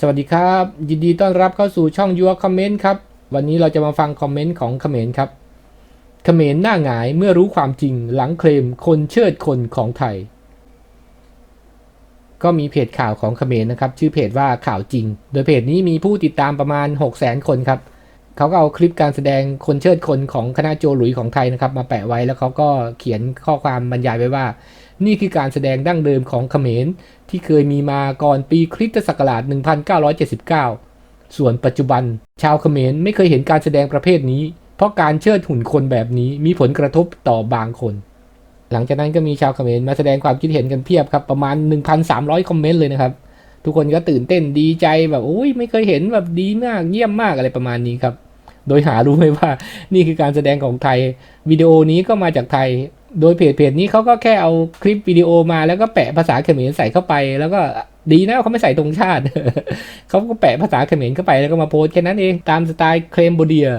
สวัสดีครับ ยินดีต้อนรับเข้าสู่ช่องยัวคอมเมนต์ครับ วันนี้เราจะมาฟังคอมเมนต์ของเขมรครับ เขมรหน้าหงายเมื่อรู้ความจริงหลังเคลมคนเชิดคนของไทย ก็มีเพจข่าวของเขมรนะครับ ชื่อเพจว่าข่าวจริง โดยเพจนี้มีผู้ติดตามประมาณ 6 0 0 0 0 คนครับเขาก็เอาคลิปการแสดงคนเชิดคนของคณะโจหลุยของไทยนะครับ มาแปะไว้แล้วเขาก็เขียนข้อความบรรยายไว้ว่า นี่คือการแสดงดั้งเดิมของเขมร ที่เคยมีมาก่อนปีคริสตศักราช 1979 ส่วนปัจจุบัน ชาวเขมรไม่เคยเห็นการแสดงประเภทนี้ เพราะการเชิดหุ่นคนแบบนี้มีผลกระทบต่อบางคน หลังจากนั้นก็มีชาวเขมรมาแสดงความคิดเห็นกันเพียบครับประมาณ 1,300 คอมเมนต์เลยนะครับทุกคนก็ตื่นเต้นดีใจแบบโอ้ยไม่เคยเห็นแบบดีมากเยี่ยมมากอะไรประมาณนี้ครับ โดยหารู้ไหมว่านี่คือการแสดงของไทยวิดีโอนี้ก็มาจากไทย โดยเพจเพจนี้เขาก็แค่เอาคลิปวิดีโอมาแล้วก็แปะภาษาเขมรใส่เข้าไป แล้วก็ดีนะเขาไม่ใส่ตรงชาติ เขาก็แปะภาษาเขมรเข้าไปแล้วก็มาโพสแค่นั้นเองตามสไตล์เคลมโบเดีย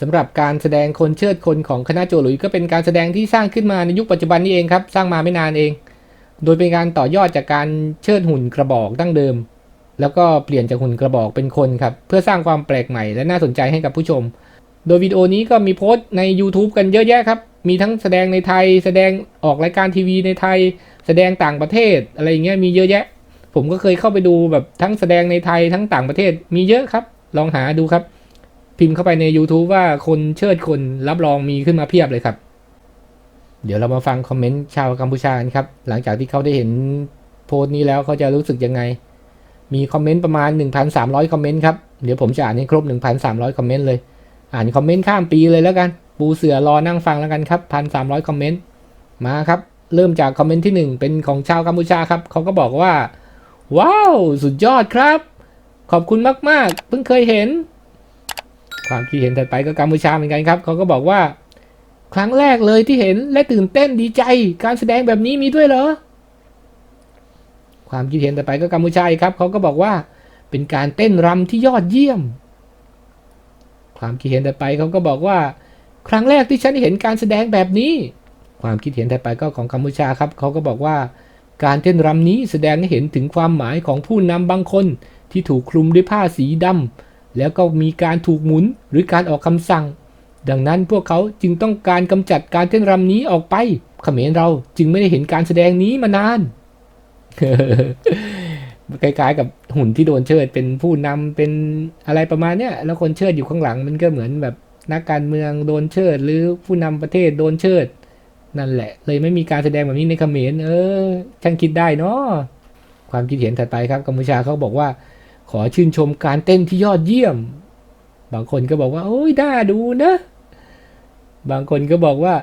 สำหรับการแสดงคนเชิดคนของคณะโจหลุยก็เป็นการแสดงที่สร้างขึ้นมาในยุคปัจจุบันนี้เองครับ สร้างมาไม่นานเอง โดยเป็นการต่อยอดจากการเชิดหุ่นกระบอกดั้งเดิม แล้วก็เปลี่ยนจากหุ่นกระบอกเป็นคนครับ เพื่อสร้างความแปลกใหม่และน่าสนใจให้กับผู้ชม โดยวิดีโอนี้ก็มีโพสต์ใน YouTube กันเยอะแยะครับ มีทั้งแสดงในไทย แสดงออกรายการทีวีในไทย แสดงต่างประเทศอะไรอย่างเงี้ยมีเยอะแยะ ผมก็เคยเข้าไปดูแบบทั้งแสดงในไทยทั้งต่างประเทศมีเยอะครับ ลองหาดูครับ พิมพ์เข้าไปใน YouTube ว่าคนเชิดคนรับรองมีขึ้นมาเพียบเลยครับ เดี๋ยวเรามาฟังคอมเมนต์ชาวกัมพูชากันครับ หลังจากที่เขาได้เห็นโพสต์นี้แล้วเขาจะรู้สึกยังไง มีคอมเมนต์ประมาณ 1,300 คอมเมนต์ครับ เดี๋ยวผมจะอ่านให้ครบ 1,300 คอมเมนต์เลย อ่านคอมเมนต์ข้ามปีเลยแล้วกัน ปูเสือรอนั่งฟังแล้วกันครับ1,300คอมเมนต์มาครับ เริ่มจากคอมเมนต์ที่ 1 เป็นของชาวกัมพูชาครับเขาก็บอกว่า ว้าว สุดยอดครับ ขอบคุณมาก ๆ เพิ่งเคยเห็น ความคิดเห็นถัดไปก็กัมพูชาเหมือนกันครับเขาก็บอกว่า ครั้งแรกเลยที่เห็นและตื่นเต้นดีใจ การแสดงแบบนี้มีด้วยเหรอความคิดเห็นต่อไปก็กัมพูชาครับเขาก็บอกว่าเป็นการเต้นรำที่ยอดเยี่ยม ความคิดเห็นต่อไปเขาก็บอกว่า ครั้งแรกที่ฉันเห็นการแสดงแบบนี้ ความคิดเห็นต่อไปก็ของกัมพูชาครับ เขาก็บอกว่า การเต้นรำนี้แสดงให้เห็นถึงความหมายของผู้นำบางคน ที่ถูกคลุมด้วยผ้าสีดำแล้วก็มีการถูกหมุนหรือการออกคำสั่ง ดังนั้นพวกเขาจึงต้องการกำจัดการเต้นรำนี้ออกไปเขมรเราจึงไม่ได้เห็นการแสดงนี้มานานคล้ายๆกับหุ่นที่โดนเชิดเป็นผู้นำเป็นอะไรประมาณเนี้ยแล้วคนเชิดอยู่ข้างหลังมันก็เหมือนแบบ นักการเมืองโดนเชิด หรือผู้นำประเทศโดนเชิด นั่นแหละ เลยไม่มีการแสดงแบบนี้ในเขมรเออช่างคิดได้เนาะความคิดเห็นถัดไปครับกัมพูชาเขาบอกว่า ขอชื่นชมการเต้นที่ยอดเยี่ยม บางคนก็บอกว่า โอ้ยน่าดูนะ บางคนก็บอกว่า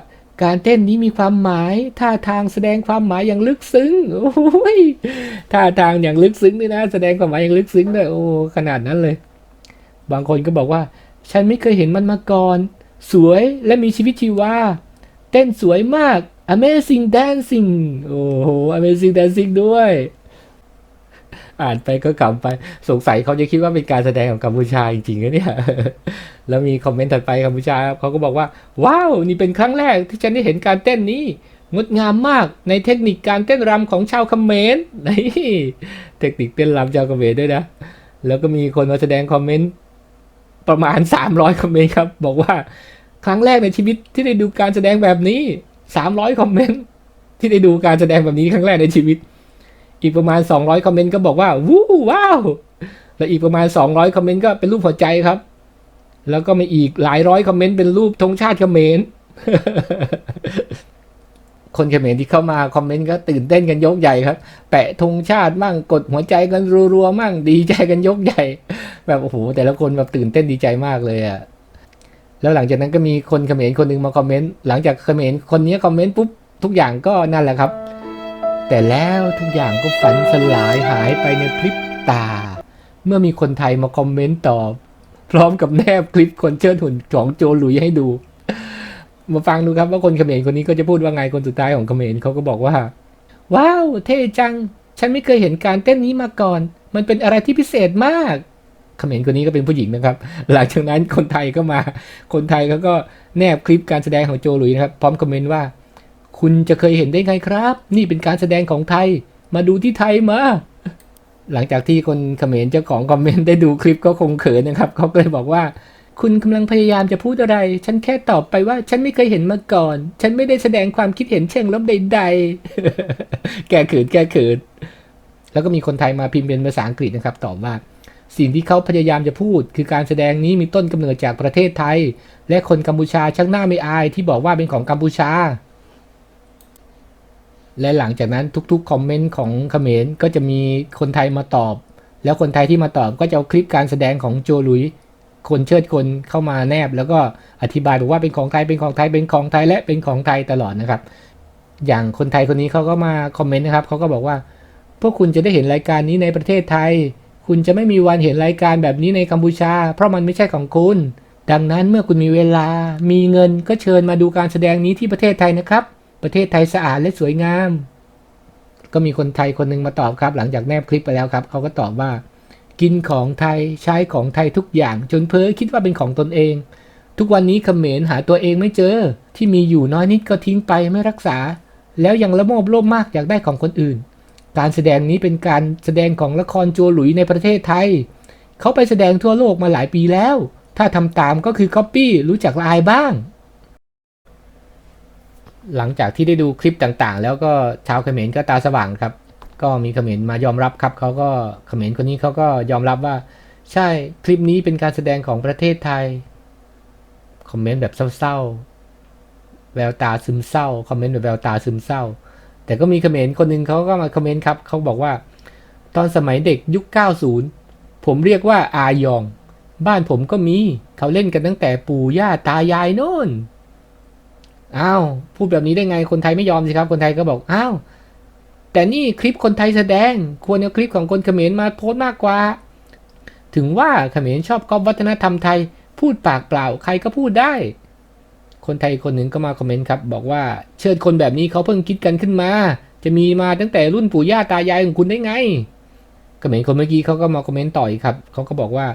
การเต้นนี้มีความหมาย ท่าทางแสดงความหมายอย่างลึกซึ้งโอ้ยท่าทางอย่างลึกซึ้งด้วยนะ แสดงความหมายอย่างลึกซึ้งด้วยโอ้ขนาดนั้นเลย บางคนก็บอกว่า ฉันไม่เคยเห็นมันมาก่อน สวยและมีชีวิตชีวา เต้นสวยมาก Amazing Dancing โอ้โห Amazing Dancing ด้วย อ่านไปก็ขำไป สงสัยเขาจะคิดว่าเป็นการแสดงของกัมพูชาจริงๆนะเนี่ย แล้วมีคอมเมนต์ถัดไปกัมพูชาเขาก็บอกว่า ว้าว นี่เป็นครั้งแรกที่ฉันได้เห็นการเต้นนี้ งดงามมากในเทคนิคการเต้นรำของชาวเขมรนี่เทคนิคเต้นรำชาวเขมรด้วยนะ แล้วก็มีคนมาแสดงคอมเมนต์ ประมาณ 300 คอมเมนต์ครับ บอกว่าครั้งแรกในชีวิตที่ได้ดูการแสดงแบบนี้ 300 คอมเมนต์ที่ได้ดูการแสดงแบบนี้ครั้งแรกในชีวิต อีกประมาณ 200 คอมเมนต์ก็บอกว่าวู้ว้าวแล้วอีกประมาณ 200 คอมเมนต์ก็เป็นรูปหัวใจครับ แล้วก็มีอีกหลายร้อยคอมเมนต์เป็นรูปธงชาติเขมรคนเขมรที่เข้ามาคอมเมนต์ก็ตื่นเต้นกันยกใหญ่ครับ แปะธงชาติมั่งกดหัวใจกันรัวๆมั่งดีใจกันยกใหญ่ แบบโอ้โหแต่ละคนแบบตื่นเต้นดีใจมากเลยอะแล้วหลังจากนั้นก็มีคนเขมรคนหนึ่งมาคอมเมนต์หลังจากเขมรคนนี้คอมเมนต์ปุ๊บทุกอย่างก็นั่นแหละครับ แต่แล้วทุกอย่างก็ฝันสลายหายไปในพริบตา เมื่อมีคนไทยมาคอมเมนต์ตอบ พร้อมกับแนบคลิปคนเชิดหุ่นของโจหลุยให้ดู มาฟังดูครับว่าคนเขมรคนนี้ก็จะพูดว่าไงคนสุดท้ายของเขมรเขาก็บอกว่า ว้าว เท่จัง ฉันไม่เคยเห็นการเต้นนี้มาก่อน มันเป็นอะไรที่พิเศษมาก เขมรคนนี้ก็เป็นผู้หญิงนะครับ หลังจากนั้นคนไทยก็มา คนไทยเขาก็แนบคลิปการแสดงของโจหลุยนะครับ พร้อมคอมเมนต์ว่า คุณจะเคยเห็นได้ไงครับ นี่เป็นการแสดงของไทย มาดูที่ไทยมา หลังจากที่คนเขมรเจ้าของคอมเมนต์ได้ดูคลิปก็คงเขินนะครับ เขาก็เลยบอกว่า คุณกำลังพยายามจะพูดอะไร ฉันแค่ตอบไปว่า ฉันไม่เคยเห็นมาก่อน ฉันไม่ได้แสดงความคิดเห็นเชิงลบใด ๆ แกเขินแกเขินแล้วก็มีคนไทยมาพิมพ์เป็นภาษาอังกฤษนะครับตอบว่า สิ่งที่เขาพยายามจะพูด คือการแสดงนี้มีต้นกำเนิดจากประเทศไทย และคนกัมพูชาช่างหน้าไม่อายที่บอกว่าเป็นของกัมพูชา และหลังจากนั้นทุกๆคอมเมนต์ของเขมรก็จะมีคนไทยมาตอบ แล้วคนไทยที่มาตอบก็จะเอาคลิปการแสดงของโจลุยคนเชิดคนเข้ามาแนบ แล้วก็อธิบายบอกว่าเป็นของไทยเป็นของไทยเป็นของไทยและเป็นของไทยตลอดนะครับ อย่างคนไทยคนนี้เขาก็มาคอมเมนต์นะครับเขาก็บอกว่า พวกคุณจะได้เห็นรายการนี้ในประเทศไทย คุณจะไม่มีวันเห็นรายการแบบนี้ในกัมพูชา เพราะมันไม่ใช่ของคุณ ดังนั้นเมื่อคุณมีเวลา มีเงินก็เชิญมาดูการแสดงนี้ที่ประเทศไทยนะครับ ประเทศไทยสะอาดและสวยงาม ก็มีคนไทยคนหนึ่งมาตอบครับ หลังจากแนบคลิปไปแล้วครับ เขาก็ตอบว่า กินของไทยใช้ของไทยทุกอย่าง จนเพ้อคิดว่าเป็นของตนเอง ทุกวันนี้เขมรหาตัวเองไม่เจอ ที่มีอยู่น้อยนิดก็ทิ้งไปไม่รักษา แล้วยังละโมบโลภมากอยากได้ของคนอื่น การแสดงนี้เป็นการแสดงของละครโจหลุยในประเทศไทย เขาไปแสดงทั่วโลกมาหลายปีแล้ว ถ้าทำตามก็คือก๊อปปี้รู้จักละอายบ้าง หลังจากที่ได้ดูคลิปต่างๆ แล้วก็ชาวเขมรก็ตาสว่างครับ ก็มีเขมรมายอมรับครับเขาก็เขมรคนนี้เขาก็ยอมรับว่า ใช่คลิปนี้เป็นการแสดงของประเทศไทยคอมเมนต์แบบเศร้าๆแววตาซึมเศร้าคอมเมนต์แบบแววตาซึมเศร้า แต่ก็มีเขมรคนหนึ่งเขาก็มาคอมเมนต์ครับเขาบอกว่า ตอนสมัยเด็กยุค 90 ผมเรียกว่าอายอง บ้านผมก็มีเขาเล่นกันตั้งแต่ปู่ย่าตายายโน่นอ้าวพูดแบบนี้ได้ไงคนไทยไม่ยอมสิครับ คนไทยก็บอกอ้าวแต่นี่คลิปคนไทยแสดง ควรเอาคลิปของคนเขมรมาโพสต์มากกว่า ถึงว่าเขมรชอบก๊อปวัฒนธรรมไทย พูดปากเปล่าใครก็พูดได้ คนไทยคนหนึ่งก็มาคอมเมนต์ครับบอกว่าเชิญคนแบบนี้เขาเพิ่งคิดกันขึ้นมา จะมีมาตั้งแต่รุ่นปู่ย่าตายายของคุณได้ไงเขมรคนเมื่อกี้เขาก็มาคอมเมนต์ต่ออีกครับเขาก็บอกว่า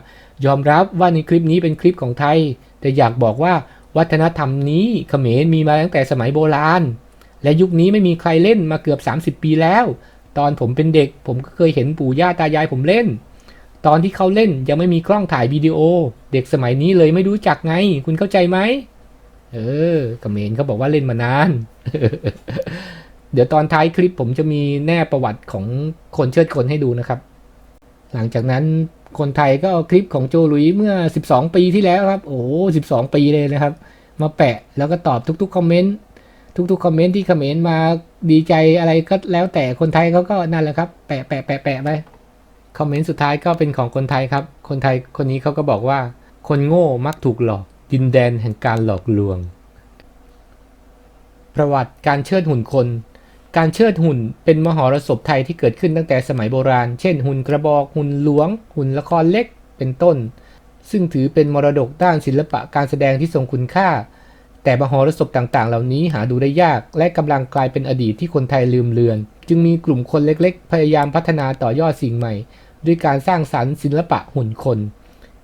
ยอมรับว่าในคลิปนี้เป็นคลิปของไทย แต่อยากบอกว่าวัฒนธรรมนี้เขมรมีมาตั้งแต่สมัยโบราณ และยุคนี้ไม่มีใครเล่นมาเกือบ 30 ปีแล้ว ตอนผมเป็นเด็ก ผมก็เคยเห็นปู่ย่าตายายผมเล่น ตอนที่เขาเล่นยังไม่มีกล้องถ่ายวิดีโอ เด็กสมัยนี้เลยไม่รู้จักไง คุณเข้าใจไหม เออเมรเขาบอกว่าเล่นมานาน เดี๋ยวตอนท้ายคลิปผมจะมีแน่ประวัติของคนเชิดคนให้ดูนะครับ หลังจากนั้นคนไทยก็เอาคลิปของโจลุยเมื่อ 12 ปีที่แล้วครับ โอ้โห12ปีเลยนะครับ มาแปะแล้วก็ตอบทุกๆคอมเมนต์ทุกๆคอมเมนต์ที่คอมเขมรมาดีใจอะไรก็แล้วแต่คนไทยเขาก็นั่นแหละครับ แปะแปะแปะแปะไปคอมเมนต์สุดท้ายก็เป็นของคนไทยครับ คนไทยคนนี้เขาก็บอกว่า คนโง่มักถูกหลอก ดินแดนแห่งการหลอกลวง ประวัติการเชิดหุ่นคน การเชิดหุ่นเป็นมหรสพไทยที่เกิดขึ้นตั้งแต่สมัยโบราณ เช่น หุ่นกระบอกหุ่นหลวง หุ่นละครเล็กเป็นต้น ซึ่งถือเป็นมรดกด้านศิลปะการแสดงที่ทรงคุณค่า แต่มหรสพต่างๆ เหล่านี้หาดูได้ยาก และกำลังกลายเป็นอดีตที่คนไทยลืมเลือน จึงมีกลุ่มคนเล็กๆ พยายามพัฒนาต่อยอดสิ่งใหม่ ด้วยการสร้างสรรค์ศิลปะหุ่นคน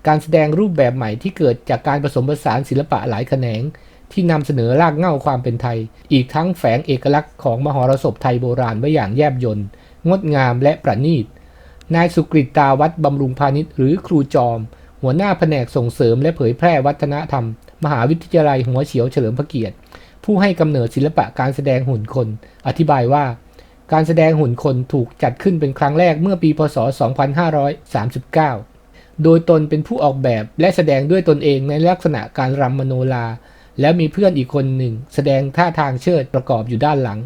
การแสดงรูปแบบใหม่ที่เกิดจากการผสมผสานศิลปะหลายแขนง ที่นำเสนอรากเหง้าความเป็นไทย อีกทั้งแฝงเอกลักษณ์ของมหรสพไทยโบราณไว้อย่างแยบยลงดงามและประณีต นายสุกริตตาวัดบำรุงพาณิชย์หรือครูจอม หัวหน้าแผนกส่งเสริมและเผยแพร่วัฒนธรรม มหาวิทยาลัยหัวเฉียวเฉลิมพระเกียรติ ผู้ให้กำเนิดศิลปะการแสดงหุ่นคน อธิบายว่า การแสดงหุ่นคนถูกจัดขึ้นเป็นครั้งแรกเมื่อปีพศ 2539 โดยตนเป็นผู้ออกแบบและแสดงด้วยตนเองในลักษณะการรำมโนรา แล้วมีเพื่อนอีกคนหนึ่ง แสดงท่าทางเชิดประกอบอยู่ด้านหลัง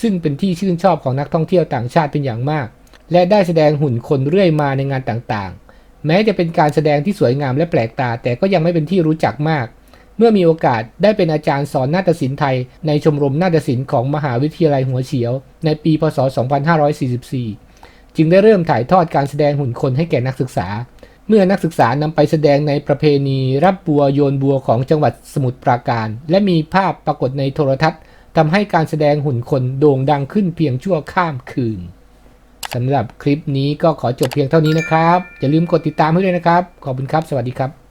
ซึ่งเป็นที่ชื่นชอบของนักท่องเที่ยวต่างชาติเป็นอย่างมาก และได้แสดงหุ่นคนเรื่อยมาในงานต่างๆ แม้จะเป็นการแสดงที่สวยงามและแปลกตา แต่ก็ยังไม่เป็นที่รู้จักมาก เมื่อมีโอกาสได้เป็นอาจารย์สอนนาฏศิลป์ไทย ในชมรมนาฏศิลป์ของมหาวิทยาลัยหัวเฉียว ในปีพศ 2544 จึงได้เริ่มถ่ายทอดการแสดงหุ่นคนให้แก่นักศึกษา มื่อนักศึกษานำไปแสดงในประเพณีรับบัวโยนบัวของจังหวัดสมุทรปราการ และมีภาพปรากฏในโทรทัศน์ทำให้การแสดงหุ่นคนโด่งดังขึ้นเพียงชั่วข้ามคืนสำหรับคลิปนี้ก็ขอจบเพียงเท่านี้นะครับ อย่าลืมกดติดตามให้ด้วยนะครับ ขอบคุณครับ สวัสดีครับ